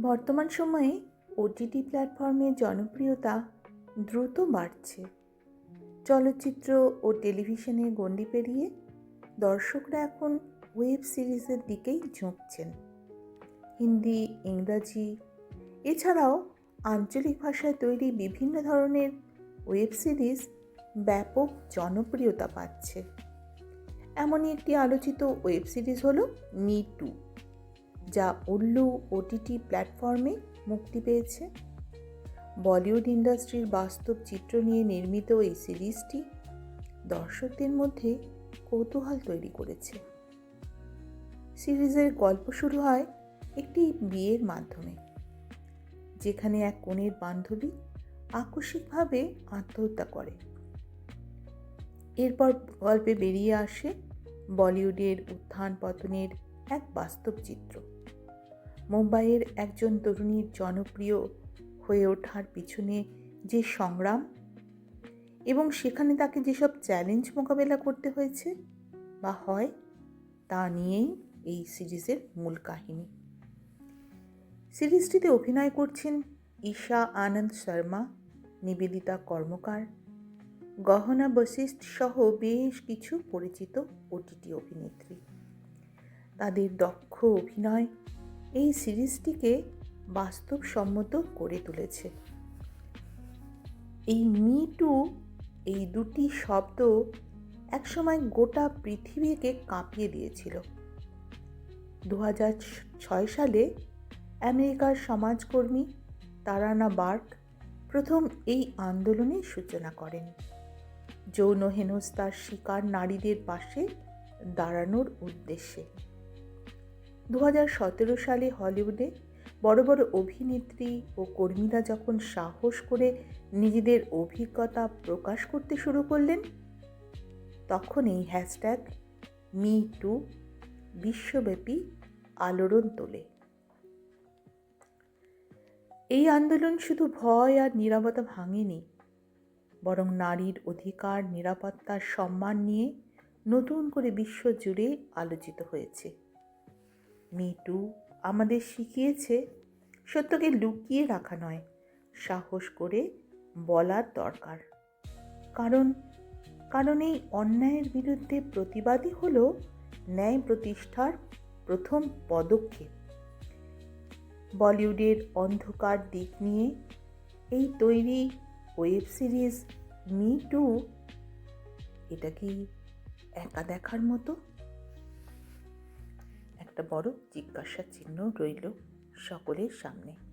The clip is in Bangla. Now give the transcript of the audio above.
বর্তমান সময়ে ওটিটি প্ল্যাটফর্মের জনপ্রিয়তা দ্রুত বাড়ছে। চলচ্চিত্র ও টেলিভিশনের গণ্ডি পেরিয়ে দর্শকরা এখন ওয়েব সিরিজের দিকেই ঝুঁকছেন। হিন্দি, ইংরাজি, এছাড়াও আঞ্চলিক ভাষায় তৈরি বিভিন্ন ধরনের ওয়েব সিরিজ ব্যাপক জনপ্রিয়তা পাচ্ছে। এমনই একটি আলোচিত ওয়েব সিরিজ হলো মি টু। যা উল্লু ওটিটি প্ল্যাটফর্মে মুক্তি পেয়েছে। বলিউড ইন্ডাস্ট্রির বাস্তব চিত্র নিয়ে নির্মিত এই সিরিজটি দর্শকদের মধ্যে কৌতূহল তৈরি করেছে। সিরিজের গল্প শুরু হয় একটি বিয়ের মাধ্যমে, যেখানে এক কনের বান্ধবী আকস্মিকভাবে আত্মহত্যা করে। এরপর গল্পে বেরিয়ে আসে বলিউডের উত্থান পতনের এক বাস্তব চিত্র। মুম্বাইয়ের একজন তরুণীর জনপ্রিয় হয়ে ওঠার পিছনে যে সংগ্রাম এবং সেখানে তাকে যেসব চ্যালেঞ্জ মোকাবেলা করতে হয়েছে বা হয়, তা নিয়েই এই সিরিজের মূল কাহিনী। সিরিজটিতে অভিনয় করছেন ঈশা আনন্দ শর্মা, নিবেদিতা কর্মকার, গহনা বশিষ্ঠ সহ বেশ কিছু পরিচিত ওটিটি অভিনেত্রী। তাদের দক্ষ অভিনয় এই সিরিজটিকে বাস্তবসম্মত করে তুলেছে। এই মি টু, এই দুটি শব্দ একসময় গোটা পৃথিবীকে কাঁপিয়ে দিয়েছিল। দু ছয় সালে আমেরিকার সমাজকর্মী তারানা বার্ক প্রথম এই আন্দোলনের সূচনা করেন। যৌন হেনস্থার শিকার নারীদের পাশে দাঁড়ানোর উদ্দেশ্যে। দু হাজার সতেরো সালে হলিউডে বড় বড় অভিনেত্রী ও কর্মীরা যখন সাহস করে নিজেদের অভিজ্ঞতা প্রকাশ করতে শুরু করলেন, তখন এই হ্যাশট্যাগ মি টু বিশ্বব্যাপী আলোড়ন তোলে। এই আন্দোলন শুধু ভয় আর নিরাপত্তা ভাঙেনি, বরং নারীর অধিকার নিরাপত্তার সম্মান নিয়ে নতুন করে বিশ্ব জুড়ে আলোচিত হয়েছে। মি টু আমাদের শিখিয়েছে সত্যকে লুকিয়ে রাখা নয়, সাহস করে বলার দরকার। কারণ কারণ এই অন্যায়ের বিরুদ্ধে প্রতিবাদী হল ন্যায় প্রতিষ্ঠার প্রথম পদক্ষেপ। বলিউডের অন্ধকার দিক নিয়ে এই তৈরি ওয়েব সিরিজ মি টু এটা কি একা দেখার মতো? একটা বড় জিজ্ঞাসা চিহ্ন রইল সকলের সামনে।